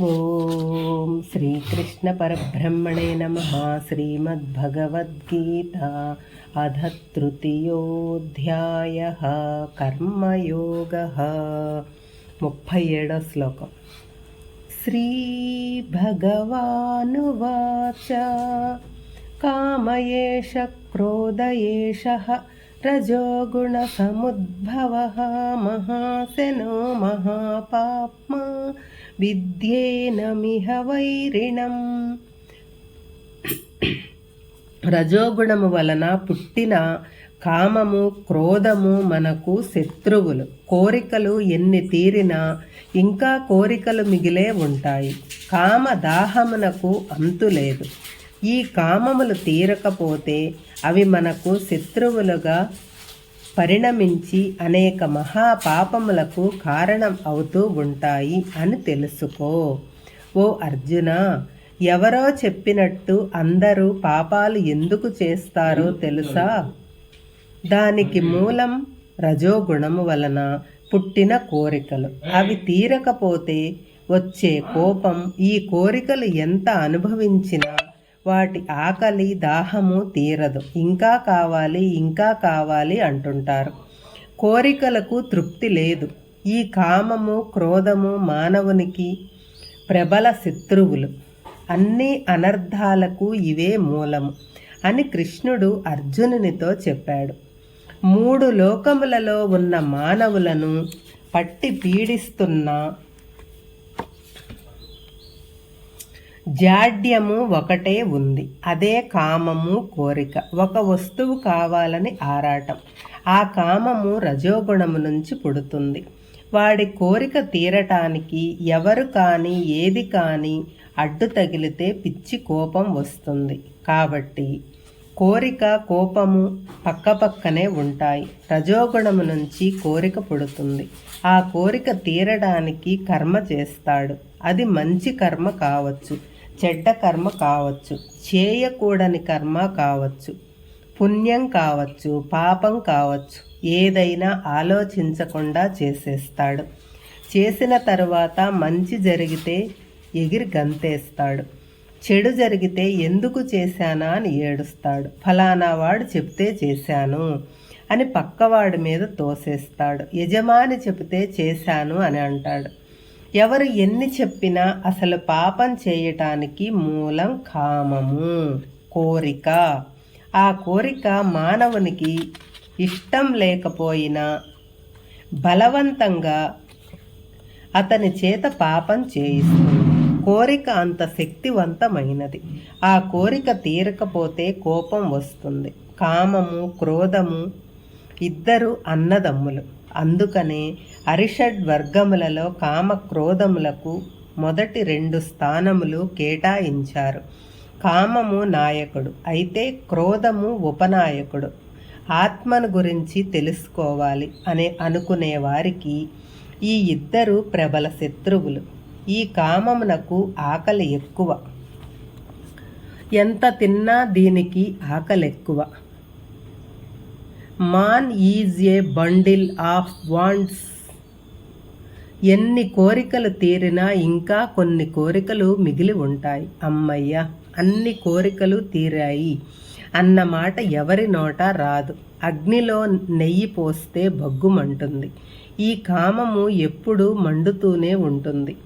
ఓం శ్రీకృష్ణ పరబ్రహ్మణే నమ. శ్రీమద్భగవద్గీత అధ తృతీయోధ్యాయ కర్మయోగ. ముప్పై ఏడో శ్లోకం. శ్రీ భగవానువాచ కామయేష క్రోధయేష రజోగుణసముద్భవः మహాశనో మహాపాప్మా విద్యేనమిహ వైరిణం రజోగుణము వలన పుట్టిన కామము క్రోధము మనకు శత్రువులు. కోరికలు ఎన్ని తీరినా ఇంకా కోరికలు మిగిలే ఉంటాయి. కామ దాహమునకు అంతు లేదు. ఈ కామములు తీరకపోతే అవి మనకు శత్రువులుగా పరిణమించి అనేక మహాపాపములకు కారణం అవుతూ ఉంటాయి అని తెలుసుకో. ఓ అర్జున ఎవరో చెప్పినట్టు అందరూ పాపాలు ఎందుకు చేస్తారో తెలుసా? దానికి మూలం రజోగుణము వలన పుట్టిన కోరికలు. అవి తీరకపోతే వచ్చే కోపం ఈ కోరికలు ఎంత అనుభవించినా వాటి ఆకలి దాహము తీరదు. ఇంకా కావాలి ఇంకా కావాలి అంటుంటారు. కోరికలకు తృప్తి లేదు. ఈ కామము క్రోధము మానవునికి ప్రబల శత్రువులు. అన్ని అనర్థాలకు ఇవే మూలము అని కృష్ణుడు అర్జునునితో చెప్పాడు. మూడు లోకములలో ఉన్న మానవులను పట్టి పీడిస్తున్న జాడ్యము ఒకటే ఉంది. అదే కామము కోరిక. ఒక వస్తువు కావాలని ఆరాటం. ఆ కామము రజోగుణము నుంచి పుడుతుంది. వాడి కోరిక తీరటానికి ఎవరు కానీ ఏది కానీ అడ్డు తగిలితే పిచ్చి కోపం వస్తుంది. కాబట్టి కోరిక కోపము పక్కపక్కనే ఉంటాయి. రజోగుణము నుంచి కోరిక పుడుతుంది. ఆ కోరిక తీరడానికి కర్మ చేస్తాడు. అది మంచి కర్మ కావచ్చు. చెడ్డ కర్మ కావచ్చు చేయకూడని కర్మ కావచ్చు పుణ్యం కావచ్చు పాపం కావచ్చు ఏదైనా ఆలోచించకుండా చేసేస్తాడు. చేసిన తర్వాత మంచి జరిగితే ఎగిరి గంతేస్తాడు. చెడు జరిగితే ఎందుకు చేశానా అని ఏడుస్తాడు. ఫలానా వాడు చెప్తే చేశాను అని పక్కవాడి మీద తోసేస్తాడు. యజమాని చెబితే చేశాను అని అంటాడు. ఎవరు ఎన్ని చెప్పినా అసలు పాపం చేయటానికి మూలం కామము. కోరిక. ఆ కోరిక మానవునికి ఇష్టం లేకపోయినా బలవంతంగా అతని చేత పాపం చేయిస్తుంది. కోరిక అంత శక్తివంతమైనది. ఆ కోరిక తీరకపోతే కోపం వస్తుంది. కామము క్రోధము ఇద్దరు అన్నదమ్ములు. అందుకనే అరిషడ్ వర్గములలో కామ క్రోధములకు మొదటి రెండు స్థానములు కేటాయించారు. కామము నాయకుడు అయితే క్రోధము ఉపనాయకుడు. ఆత్మను గురించి తెలుసుకోవాలి అనే అనుకునే వారికి ఈ ఇద్దరు ప్రబల శత్రువులు. ఈ కామమునకు ఆకలి ఎక్కువ. ఎంత తిన్నా దీనికి ఆకలి ఎక్కువ man is a bundle of wants ఎన్ని కోరికలు తీరినా ఇంకా కొన్ని కోరికలు మిగిలి ఉంటాయి. అమ్మయ్య అన్ని కోరికలు తీరాయి. అన్నమాట ఎవరి నోట రాదు. అగ్నిలో నెయ్యి పోస్తే బగ్గుమంటుంది ఈ కామము ఎప్పుడూ మండుతూనే ఉంటుంది.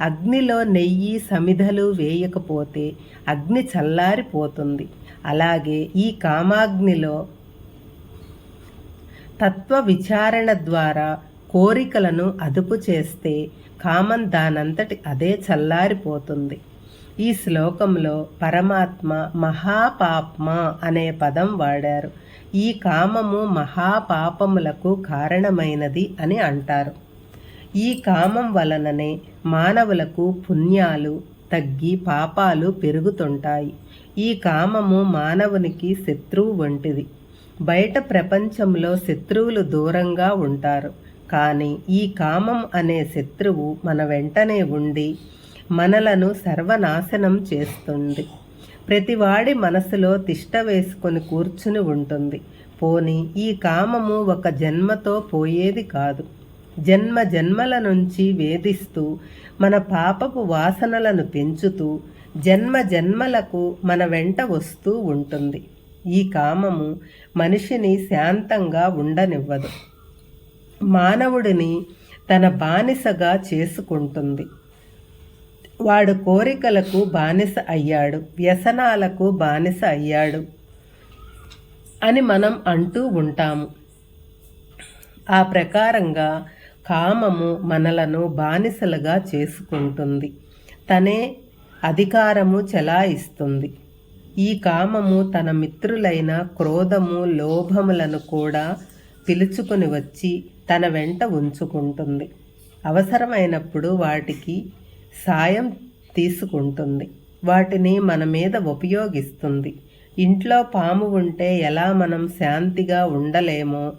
అగ్నిలో నెయ్యి సమిధలు వేయకపోతే అగ్ని చల్లారిపోతుంది. అలాగే ఈ కామాగ్నిలో తత్వ విచారణ ద్వారా కోరికలను అదుపు చేస్తే కామం దానంతటి అదే చల్లారిపోతుంది. ఈ శ్లోకంలో పరమాత్మ మహాపాప్మ అనే పదం వాడారు. ఈ కామము మహాపాపములకు కారణమైనది అని అంటారు. ఈ కామం వలననే మానవులకు పుణ్యాలు తగ్గి పాపాలు పెరుగుతుంటాయి. ఈ కామము మానవునికి శత్రువు వంటిది. బయట ప్రపంచంలో శత్రువులు దూరంగా ఉంటారు. కానీ ఈ కామం అనే శత్రువు మన వెంటనే ఉండి మనలను సర్వనాశనం చేస్తుంది. ప్రతివాడి మనసులో తిష్ట వేసుకొని కూర్చుని ఉంటుంది. పోని ఈ కామము ఒక జన్మతో పోయేది కాదు. జన్మ జన్మల నుంచి వేధిస్తూ మన పాపపు వాసనలను పెంచుతూ జన్మ జన్మలకు మన వెంట వస్తూ ఉంటుంది. ఈ కామము మనిషిని శాంతంగా ఉండనివ్వదు. మానవుడిని తన బానిసగా చేసుకుంటుంది. వాడు కోరికలకు బానిస అయ్యాడు వ్యసనాలకు బానిస అయ్యాడు అని మనం అంటూ ఉంటాము. ఆ ప్రకారంగా కామము మనలను బానిసలుగా చేసుకుంటుంది. తనే అధికారము చెలాయిస్తుంది. ఈ కామము తన మిత్రులైన క్రోధము లోభములను కూడా పిలుచుకుని వచ్చి తన వెంట ఉంచుకుంటుంది. అవసరమైనప్పుడు వాటికి సాయం తీసుకుంటుంది. వాటిని మన మీద ఉపయోగిస్తుంది. ఇంట్లో పాము ఉంటే ఎలా మనం శాంతిగా ఉండలేమో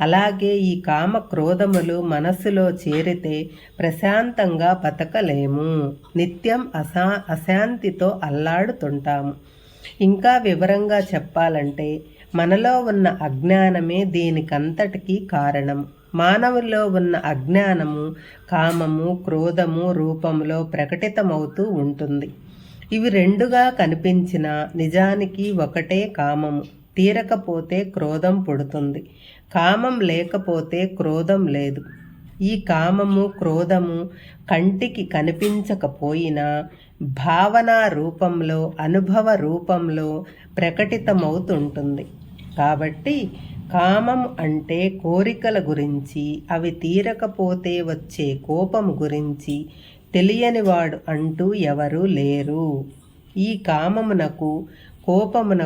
అలాగే ఈ కామ క్రోధములు మనసులో చేరితే ప్రశాంతంగా బతకలేము. నిత్యం అసా అశాంతితో అల్లాడుతుంటాము. ఇంకా వివరంగా చెప్పాలంటే మనలో ఉన్న అజ్ఞానమే దీనికంతటికీ కారణం. మానవుల్లో ఉన్న అజ్ఞానము కామము క్రోధము రూపంలో ప్రకటితమవుతూ ఉంటుంది. ఇవి రెండుగా కనిపించిన నిజానికి ఒకటే కామము. తీరకపోతే క్రోధం పుడుతుంది. కామం లేకపోతే క్రోధం లేదు. ఈ కామము క్రోధము కంటికి కనిపించకపోయినా భావన రూపంలో అనుభవ రూపంలో ప్రకటితమవుతుంటుంది. కాబట్టి కామం అంటే కోరికల గురించి అవి తీరకపోతే వచ్చే కోపం గురించి తెలియనివాడు అంటూ ఎవరూ లేరు. ఈ కామమునకు కోపమునకు